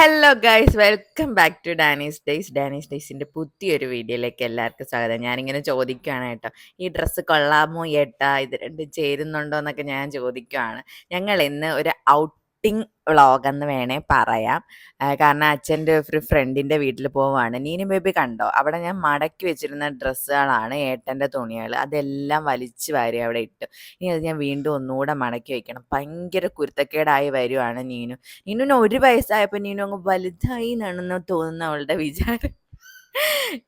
Hello guys welcome back to Danis days Danis ഡേയ്സിന്റെ പുതിയൊരു വീഡിയോയിലേക്ക് എല്ലാവർക്കും സ്വാഗതം. ഞാനിങ്ങനെ ചോദിക്കുകയാണ് കേട്ടോ. ഈ ഡ്രസ്സ് കൊള്ളാമോ ഏട്ടാ? ഇത് രണ്ട് ചേരുന്നുണ്ടോ എന്നൊക്കെ ഞാൻ ചോദിക്കുകയാണ്. ഞങ്ങൾ ഇന്ന് ഒരു ഔട്ടിംഗ് വ്ളോഗ് എന്ന് വേണേ പറയാം. കാരണം അച്ഛന്റെ ഒരു ഫ്രണ്ടിന്റെ വീട്ടിൽ പോവാണ്. നീനി ബേബി കണ്ടോ? അവിടെ ഞാൻ മടക്കി വെച്ചിരുന്ന ഡ്രസ്സുകളാണ് ഏട്ടന്റെ തുണികൾ. അതെല്ലാം വലിച്ചു വാരി അവിടെ ഇട്ടു. ഇനി അത് ഞാൻ വീണ്ടും ഒന്നുകൂടെ മടക്കി വെക്കണം. ഭയങ്കര കുരുത്തക്കേടായി വരുവാണ് നീനു. നീനുവിന് ഒരു വയസ്സായപ്പോൾ നീനു അങ്ങ് വലുതായി എന്നാണെന്ന് തോന്നുന്ന അവളുടെ വിചാരം.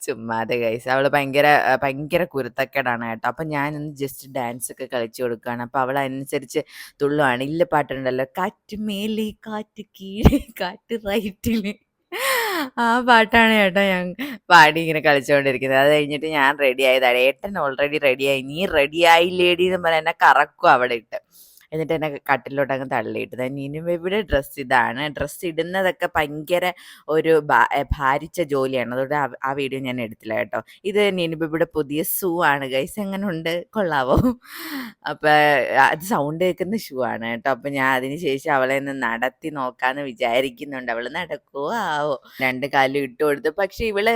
ചുമ്മാതെ ഗൈസ്. അവൾ ഭയങ്കര ഭയങ്കര കുരുത്തക്കേടാണ് കേട്ടോ. അപ്പൊ ഞാനൊന്ന് ജസ്റ്റ് ഡാൻസ് ഒക്കെ കളിച്ചു കൊടുക്കുകയാണ് അപ്പൊ അവൾ അതിനനുസരിച്ച് തുള്ളുവാണ്. ഇല്ല പാട്ടുണ്ടല്ലോ. കാറ്റ് മേലെ കാറ്റ് കീഴെ കാറ്റ് റൈറ്റിൽ" ആ പാട്ടാണ് കേട്ടോ ഞാൻ പാടി ഇങ്ങനെ കളിച്ചുകൊണ്ടിരിക്കുന്നത് അത് കഴിഞ്ഞിട്ട് ഞാൻ റെഡി ആയതാണ്. ഏട്ടൻ ഓൾറെഡി റെഡിയായി നീ റെഡി ആയില്ലേടി എന്ന് പറഞ്ഞാൽ എന്നെ കറക്കും അവിടെ ഇട്ട് എന്നിട്ട് എന്നെ കട്ടിലോട്ട് അങ്ങ് തള്ളിയിട്ട്. നീനും ഇവിടെ ഡ്രസ്സ് ഇതാണ്. ഡ്രസ്സ് ഇടുന്നതൊക്കെ ഭയങ്കര ഒരു ഭാരിച്ച ജോലിയാണ്. അതുകൊണ്ട് ആ- വീഡിയോ ഞാൻ എടുത്തില്ല കേട്ടോ. ഇത് നീനുബിയുടെ പുതിയ ഷൂ ആണ്. ഗൈസ് എങ്ങനെ ഉണ്ട് കൊള്ളാവോ? അപ്പൊ അത് സൗണ്ട് കേൾക്കുന്ന ഷൂ ആണ് കേട്ടോ. അപ്പൊ ഞാൻ അതിന് ശേഷം അവളെ ഒന്ന് നടത്തി നോക്കാന്ന് വിചാരിക്കുന്നുണ്ട്. അവൾ നടക്കുവോ? ആവോ രണ്ട് കാലും ഇട്ട് കൊടുത്തു. പക്ഷെ ഇവൾ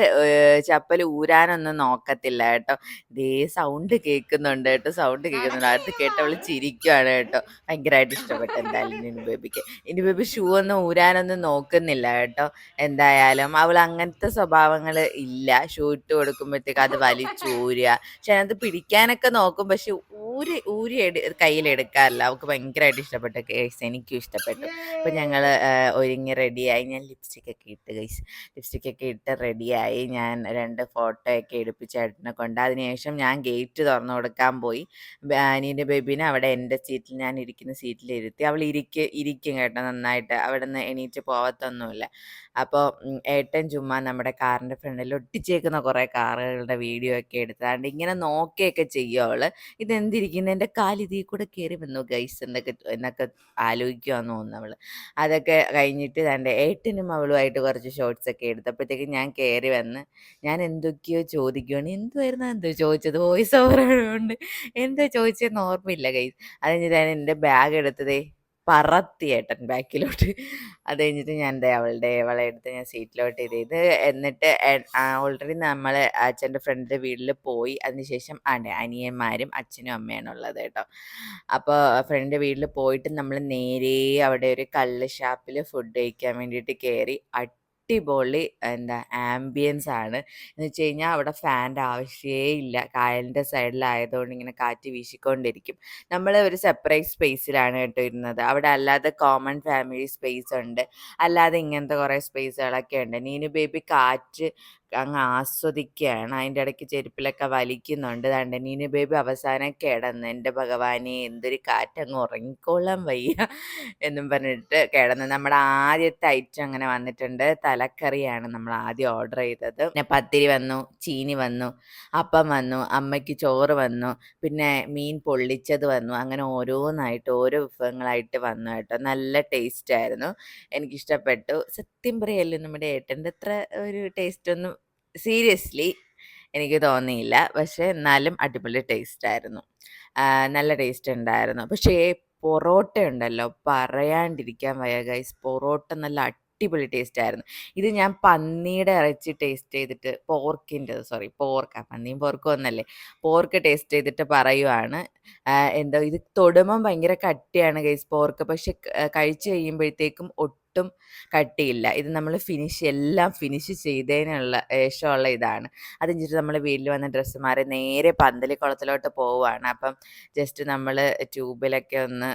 ചപ്പൽ ഊരാനൊന്നും നോക്കത്തില്ല കേട്ടോ. ദേ സൗണ്ട് കേൾക്കുന്നുണ്ട് കേട്ടോ. സൗണ്ട് കേൾക്കുന്നുണ്ട്. അത് കേട്ടവൾ ചിരിക്കുവാണ് കേട്ടോ. ഭയങ്കരമായിട്ട് ഇഷ്ടപ്പെട്ടു എന്തായാലും ഇനി ബേബിക്ക്. ഇനി ബേബി ഷൂ ഒന്നും ഊരാനൊന്നും നോക്കുന്നില്ല കേട്ടോ. എന്തായാലും അവൾ അങ്ങനത്തെ സ്വഭാവങ്ങൾ ഇല്ല. ഷൂ ഇട്ട് കൊടുക്കുമ്പോഴത്തേക്ക് അത് വലിച്ചൂരുക പക്ഷെ അതിനകത്ത് പിടിക്കാനൊക്കെ നോക്കും. പക്ഷെ ഊരി ഊരി എടു കയ്യിലെടുക്കാറില്ല. അവൾക്ക് ഭയങ്കരമായിട്ട് ഇഷ്ടപ്പെട്ട കേസ് എനിക്കും ഇഷ്ടപ്പെട്ടു. അപ്പോൾ ഞങ്ങൾ ഒരുങ്ങി റെഡിയായി. ഞാൻ ലിപ്സ്റ്റിക് ഒക്കെ ഇട്ട് ഗൈസ് ലിപ്സ്റ്റിക് ഒക്കെ ഇട്ട് റെഡിയായി. ഞാൻ രണ്ട് ഫോട്ടോ ഒക്കെ എടുപ്പിച്ച് ഏട്ടനെ കൊണ്ട്. അതിനുശേഷം ഞാൻ ഗേറ്റ് തുറന്നു കൊടുക്കാൻ പോയി. അനീന്റെ ബേബിനെ അവിടെ എന്റെ സീറ്റിൽ ഞാൻ ഇരിക്കുന്ന സീറ്റിൽ ഇരുത്തി. അവൾ ഇരിക്കും ഇരിക്കും കേട്ടോ നന്നായിട്ട്. അവിടെ നിന്ന് എണീറ്റ് പോവത്തൊന്നുമില്ല. അപ്പോൾ ഏട്ടൻ ചുമ്മാ നമ്മുടെ കാറിന്റെ ഫ്രണ്ടിൽ ഒട്ടിച്ചേക്കുന്ന കുറേ കാറുകളുടെ വീഡിയോ ഒക്കെ എടുത്താണ്ട് ഇങ്ങനെ നോക്കിയൊക്കെ ചെയ്യും അവൾ. ഇതെന്തിരിക്കുന്നു? എന്റെ കാലിതീ കൂടെ കയറി വന്നു ഗൈസ് എന്നൊക്കെ എന്നൊക്കെ ആലോചിക്കുവാന്ന് തോന്നുന്നു അവൾ. അതൊക്കെ കഴിഞ്ഞിട്ട് തന്റെ ഏട്ടനും അവളുമായിട്ട് കുറച്ച് ഷോർട്സ് ഒക്കെ എടുത്തപ്പോഴത്തേക്ക് ഞാൻ കയറി വന്ന് ഞാൻ എന്തൊക്കെയോ ചോദിക്കുകയാണ് എന്തുവായിരുന്നു എന്തോ ചോദിച്ചത്? വോയിസ് ഓവർ ആയതുകൊണ്ട്. എന്താ ചോദിച്ചതെന്ന് ഓർമ്മയില്ല കൈ അത് കഴിഞ്ഞിട്ട് ഞാൻ എന്റെ ബാഗ് എടുത്തതേ പറത്തി ഏട്ടൻ ബാക്കിലോട്ട്. അത് കഴിഞ്ഞിട്ട് ഞാൻ എന്താ അവളുടെ അവളെ എടുത്ത് ഞാൻ സീറ്റിലോട്ട് ഇത് ചെയ്ത് എന്നിട്ട് ഓൾറെഡി നമ്മൾ അച്ഛന്റെ ഫ്രണ്ടിന്റെ വീട്ടിൽ പോയി. അതിനുശേഷം അതെ അനിയന്മാരും അച്ഛനും അമ്മയാണ് ഉള്ളത് കേട്ടോ. അപ്പോൾ ഫ്രണ്ടിന്റെ വീട്ടിൽ പോയിട്ട് നമ്മൾ നേരെ അവിടെ ഒരു കള്ള് ഷാപ്പിൽ ഫുഡ് കഴിക്കാൻ വേണ്ടിയിട്ട് കയറി അടിപൊളി എന്താ ആംബിയൻസ് ആണ്. എന്ന് വെച്ച് കഴിഞ്ഞാൽ അവിടെ ഫാന്റെ ആവശ്യമേ ഇല്ല. കായലിന്റെ സൈഡിലായതുകൊണ്ട് ഇങ്ങനെ കാറ്റ് വീശിക്കൊണ്ടിരിക്കും. നമ്മൾ ഒരു സെപ്പറേറ്റ് സ്പേസിലാണ് കേട്ടോ ഇരുന്നത്. അവിടെ അല്ലാതെ കോമൺ ഫാമിലി സ്പേസ് ഉണ്ട്. അല്ലാതെ ഇങ്ങനത്തെ കുറേ സ്പേസുകളൊക്കെ ഉണ്ട്. നീനു ബേബി കാറ്റ് അങ്ങ് ആസ്വദിക്കുകയാണ്. അതിന്റെ ഇടയ്ക്ക് ചെരുപ്പിലൊക്കെ വലിക്കുന്നുണ്ട്. ദാണ്ട് നീനു ബേബി അവസാനം കിടന്ന് എന്റെ ഭഗവാനെ എന്തൊരു കാറ്റങ്ങ് ഉറങ്ങിക്കോളാൻ വയ്യ എന്നും പറഞ്ഞിട്ട് കിടന്ന്. നമ്മുടെ ആദ്യത്തെ ഐറ്റം അങ്ങനെ വന്നിട്ടുണ്ട്. തലക്കറിയാണ് നമ്മൾ ആദ്യം ഓർഡർ ചെയ്തത്. പിന്നെ പത്തിരി വന്നു ചീനി വന്നു അപ്പം വന്നു അമ്മയ്ക്ക് ചോറ് വന്നു പിന്നെ മീൻ പൊള്ളിച്ചത് വന്നു. അങ്ങനെ ഓരോന്നായിട്ട് ഓരോ വിഭവങ്ങളായിട്ട് വന്നു കേട്ടോ. നല്ല ടേസ്റ്റ് ആയിരുന്നു. എനിക്കിഷ്ടപ്പെട്ടു. സത്യം പറയല്ലോ നമ്മുടെ ഏട്ടന്റെ അത്ര ഒരു ടേസ്റ്റ് ഒന്നും സീരിയസ്ലി എനിക്ക് തോന്നിയില്ല. പക്ഷേ എന്നാലും അടിപൊളി ടേസ്റ്റ് ആയിരുന്നു. നല്ല ടേസ്റ്റ് ഉണ്ടായിരുന്നു. പക്ഷേ പൊറോട്ട ഉണ്ടല്ലോ പറയാണ്ടിരിക്കാൻ വയ ഗൈസ് പൊറോട്ട നല്ല അടിപൊളി ടേസ്റ്റ് ആയിരുന്നു. ഇത് ഞാൻ പന്നിയുടെ ഇറച്ചി ടേസ്റ്റ് ചെയ്തിട്ട് പോർക്കിന്റെ സോറി പോർക്കാ പന്നിയും പോർക്കും ഒന്നല്ലേ. പോർക്ക് ടേസ്റ്റ് ചെയ്തിട്ട് പറയുവാണ്. എന്തോ ഇത് തൊടുമ്പം ഭയങ്കര കട്ടിയാണ് ഗൈസ് പോർക്ക് പക്ഷെ കഴിച്ചു കഴിയുമ്പോഴത്തേക്കും ഒട്ടും കട്ടിയില്ല. ഇത് നമ്മൾ ഫിനിഷ് എല്ലാം ഫിനിഷ് ചെയ്തതിനുള്ള ശേഷമുള്ള ഇതാണ്. അത് കഴിഞ്ഞിട്ട് നമ്മൾ വീട്ടിൽ വന്ന ഡ്രസ്സ് മാറി നേരെ പന്തലി കുളത്തിലോട്ട് പോവുകയാണ്. അപ്പം ജസ്റ്റ് നമ്മൾ ട്യൂബിലൊക്കെ ഒന്ന്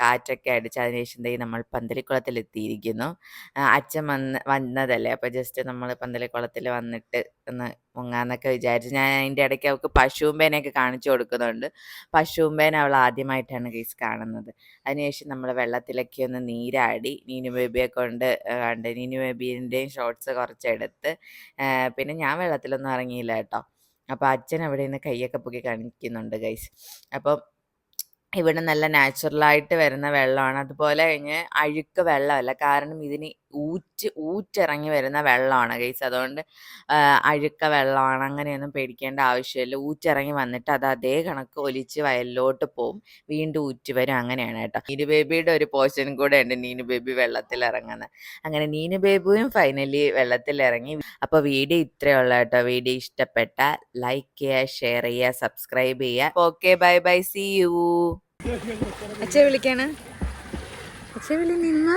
കാറ്റൊക്കെ അടിച്ച് അതിനുശേഷം നമ്മൾ പന്തലിക്കുളത്തിൽ എത്തിയിരിക്കുന്നു അച്ഛൻ വന്ന് വന്നതല്ലേ? അപ്പോൾ ജസ്റ്റ് നമ്മൾ പന്തലിക്കുളത്തിൽ വന്നിട്ട് ഒന്ന് മുങ്ങാന്നൊക്കെ വിചാരിച്ച് ഞാൻ അതിന്റെ ഇടയ്ക്ക് അവൾക്ക് പശുവുമ്പേനെയൊക്കെ കാണിച്ചു കൊടുക്കുന്നുണ്ട്. പശുവുമ്പേനെ അവൾ ആദ്യമായിട്ടാണ് കേസ് കാണുന്നത്. അതിനുശേഷം നമ്മൾ വെള്ളത്തിലൊക്കെ ഒന്ന് നീരാടി നീനു ബേബിയെ കൊണ്ട് കണ്ട് നീനു ബേബീന്റെയും ഷോർട്സ് കുറച്ചെടുത്ത് പിന്നെ ഞാൻ വെള്ളത്തിലൊന്നും ഇറങ്ങിയില്ല കേട്ടോ. അപ്പോൾ അച്ഛൻ അവിടെ നിന്ന് കൈയൊക്കെ പൊക്കി കാണിക്കുന്നുണ്ട് ഗൈസ് അപ്പം ഇവിടെ നല്ല നാച്ചുറലായിട്ട് വരുന്ന വെള്ളമാണ്. അതുപോലെ കഴിഞ്ഞ് അഴുക്ക് വെള്ളമല്ല. കാരണം ഇതിന് ഊറ്റ് ഊറ്റിറങ്ങി വരുന്ന വെള്ളമാണ് ഗൈസ്. അതുകൊണ്ട് അഴുക്ക വെള്ളമാണ്. അങ്ങനെയൊന്നും പേടിക്കേണ്ട ആവശ്യമില്ല. ഊറ്റിറങ്ങി വന്നിട്ട് അത് അതേ കണക്ക് ഒലിച്ച് വയലിലോട്ട് പോവും. വീണ്ടും ഊറ്റി വരും. അങ്ങനെയാണ് കേട്ടോ. നീനു ബേബിയുടെ ഒരു പോർഷൻ കൂടെ ഉണ്ട് നീനു ബേബി വെള്ളത്തിൽ ഇറങ്ങുന്നത് അങ്ങനെ നീനു ബേബിയും ഫൈനലി വെള്ളത്തിൽ ഇറങ്ങി അപ്പോൾ വീഡിയോ ഇത്രയേ ഉള്ളൂ കേട്ടോ. വീഡിയോ ഇഷ്ടപ്പെട്ട ലൈക്ക് ചെയ്യുക ഷെയർ ചെയ്യുക സബ്സ്ക്രൈബ് ചെയ്യുക. Okay bye bye. See you. അച്ഛ വിളിക്കാണ്. അച്ഛ വിളി നിന്ന?